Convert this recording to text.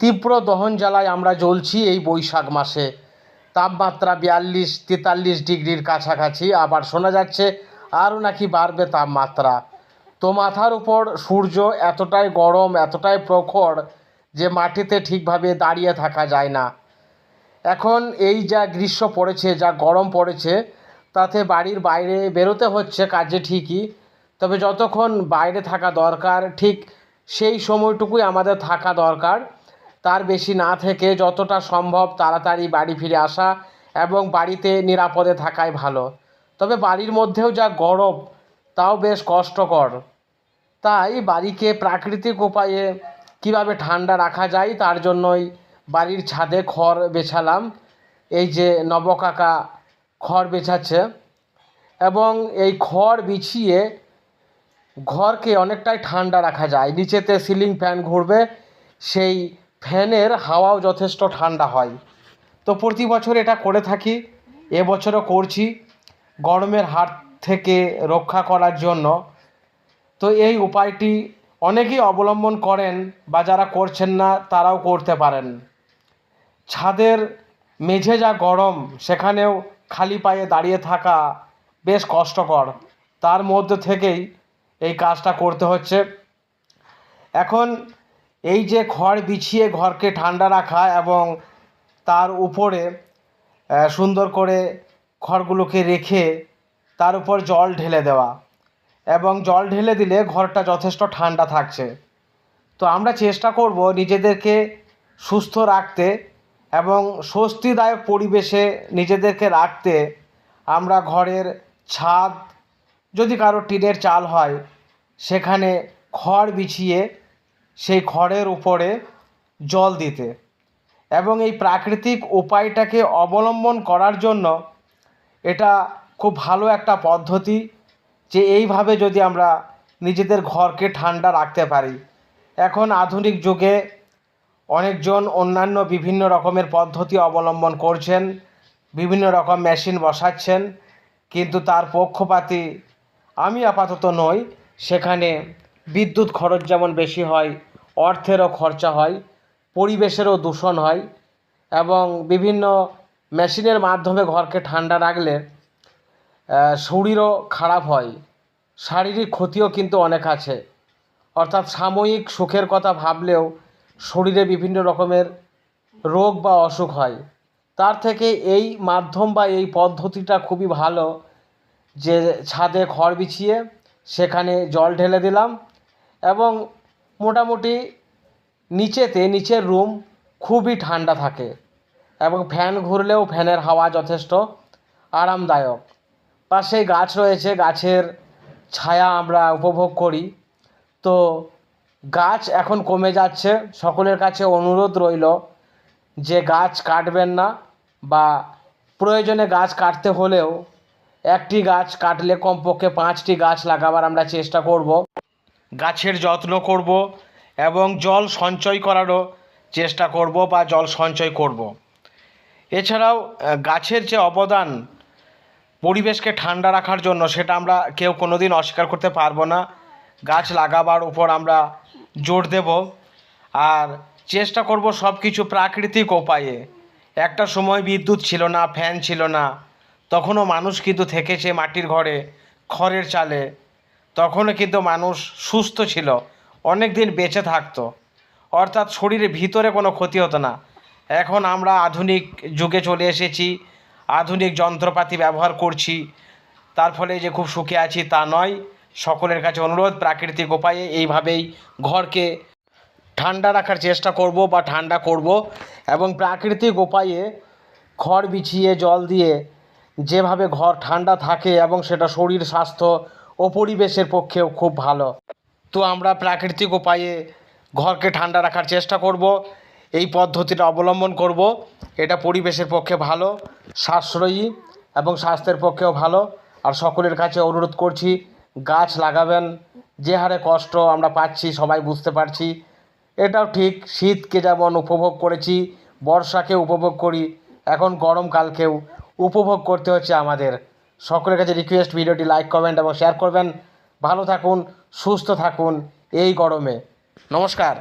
তীব্র দহন জ্বালায় আমরা জ্বলছি এই বৈশাখ মাসে। তাপমাত্রা বিয়াল্লিশ, তেতাল্লিশ ডিগ্রির কাছাকাছি। আবার শোনা যাচ্ছে আরও নাকি বাড়বে তাপমাত্রা। তো মাথার উপর সূর্য এতটাই গরম, এতটাই প্রখর যে মাটিতে ঠিকভাবে দাঁড়িয়ে থাকা যায় না। এখন এই যা গ্রীষ্ম পড়েছে, যা গরম পড়েছে, তাতে বাড়ির বাইরে বেরোতে হচ্ছে কাজে ঠিকই। তবে যতক্ষণ বাইরে থাকা দরকার, ঠিক সেই সময়টুকুই আমাদের থাকা দরকার। তার বেশি না থেকে যতটা সম্ভব তাড়াতাড়ি বাড়ি ফিরে আসা এবং বাড়িতে নিরাপদে থাকাই ভালো। তবে বাড়ির মধ্যেও যা গরম, তাও বেশ কষ্টকর। তাই বাড়িকে প্রাকৃতিক উপায়ে কীভাবে ঠান্ডা রাখা যায় তার জন্যই বাড়ির ছাদে খড় বেছালাম। এই যে নবকাকা খড় বেছাচ্ছে এবং এই খড় বিছিয়ে ঘরকে অনেকটাই ঠান্ডা রাখা যায়। নিচেতে সিলিং ফ্যান ঘুরবে, সেই ফ্যানের হাওয়াও যথেষ্ট ঠান্ডা হয়। তো প্রতি বছর এটা করে থাকি, এবছরও করছি, গরমের হাত থেকে রক্ষা করার জন্য। তো এই উপায়টি অনেকেই অবলম্বন করেন বা যারা করছেন না, তারাও করতে পারেন। ছাদের মেঝে যা গরম, সেখানেও খালি পায়ে দাঁড়িয়ে থাকা বেশ কষ্টকর। তার মধ্যে থেকেই এই কাজটা করতে হচ্ছে। এখন এই যে খড় বিছিয়ে ঘরকে ঠান্ডা রাখা এবং তার উপরে সুন্দর করে খড়গুলোকে রেখে তার উপর জল ঢেলে দেওয়া এবং জল ঢেলে দিলে ঘরটা যথেষ্ট ঠান্ডা থাকছে। তো আমরা চেষ্টা করব নিজেদেরকে সুস্থ রাখতে এবং স্বস্তিদায়ক পরিবেশে নিজেদেরকে রাখতে আমরা ঘরের ছাদ, যদি কারও টিনের চাল হয়, সেখানে খড় বিছিয়ে সেই খড়ের উপরে জল দিতে এবং এই প্রাকৃতিক উপায়টাকে অবলম্বন করার জন্য এটা খুব ভালো একটা পদ্ধতি যে এইভাবে যদি আমরা নিজেদের ঘরকে ঠান্ডা রাখতে পারি। এখন আধুনিক যুগে অনেকজন অন্যান্য বিভিন্ন রকমের পদ্ধতি অবলম্বন করছেন, বিভিন্ন রকম মেশিন বসাচ্ছেন, কিন্তু তার পক্ষপাতি আমি আপাতত নই, সেখানে বিদ্যুৎ খরচ যেমন বেশি হয়, অর্থেরও খরচা হয়, পরিবেশেরও দূষণ হয় এবং বিভিন্ন মেশিনের মাধ্যমে ঘরকে ঠান্ডা রাখলে শরীরও খারাপ হয়, শারীরিক ক্ষতিও কিন্তু অনেক আছে। অর্থাৎ সাময়িক সুখের কথা ভাবলেও শরীরে বিভিন্ন রকমের রোগ বা অসুখ হয়। তার থেকে এই মাধ্যম বা এই পদ্ধতিটা খুবই ভালো যে ছাদে খড় বিছিয়ে সেখানে জল ঢেলে দিলাম এবং মোটামুটি নিচেতে, নিচের রুম খুবই ঠান্ডা থাকে এবং ফ্যান ঘুরলেও ফ্যানের হাওয়া যথেষ্ট আরামদায়ক। পাশেই গাছ রয়েছে, গাছের ছায়া আমরা উপভোগ করি। তো গাছ এখন কমে যাচ্ছে, সকলের কাছে অনুরোধ রইল যে গাছ কাটবেন না বা প্রয়োজনে গাছ কাটতে হলেও একটি গাছ কাটলে কমপক্ষে পাঁচটি গাছ লাগাবার আমরা চেষ্টা করব। গাছের যত্ন করব এবং জল সঞ্চয় করারও চেষ্টা করব বা জল সঞ্চয় করব। এছাড়াও গাছের যে অবদান পরিবেশকে ঠান্ডা রাখার জন্য সেটা আমরা কেউ কোনো দিন অস্বীকার করতে পারব না। গাছ লাগাবার উপর আমরা জোর দেব। আর চেষ্টা করব সব কিছু প্রাকৃতিক উপায়ে। একটা সময় বিদ্যুৎ ছিল না, ফ্যান ছিল না, তখনও মানুষ কিন্তু থেকেছে মাটির ঘরে, খড়ের চালে। তখনও কিন্তু মানুষ সুস্থ ছিল অনেক দিন বেঁচে থাকতো। অর্থাৎ শরীরের ভিতরে কোনো ক্ষতি হতো না। এখন আমরা আধুনিক যুগে চলে এসেছি, আধুনিক যন্ত্রপাতি ব্যবহার করছি। তার ফলে যে খুব সুখে আছি তা নয়, সকলের কাছে অনুরোধ, প্রাকৃতিক উপায়ে এইভাবেই ঘরকে ঠান্ডা রাখার চেষ্টা করব বা ঠান্ডা করব এবং প্রাকৃতিক উপায়ে খড় বিছিয়ে জল দিয়ে যেভাবে ঘর ঠান্ডা থাকে এবং সেটা শরীর স্বাস্থ্য ও পরিবেশের পক্ষেও খুব ভালো। তো আমরা প্রাকৃতিক উপায়ে ঘরকে ঠান্ডা রাখার চেষ্টা করব, এই পদ্ধতিটা অবলম্বন করব। এটা পরিবেশের পক্ষে ভালো, সাশ্রয়ী এবং স্বাস্থ্যের পক্ষেও ভালো। আর সকলের কাছে অনুরোধ করছি, গাছ লাগাবেন, যে হারে কষ্ট আমরা পাচ্ছি, সবাই বুঝতে পারছি। এটাও ঠিক, শীতকে যেমন উপভোগ করেছি বর্ষাকে উপভোগ করি, এখন গরমকালকেও উপভোগ করতে হচ্ছে আমাদের। সকলের কাছে রিকোয়েস্ট ভিডিওটি লাইক কমেন্ট এবং শেয়ার করবেন। ভালো থাকুন, সুস্থ থাকুন, এই গরমে। নমস্কার।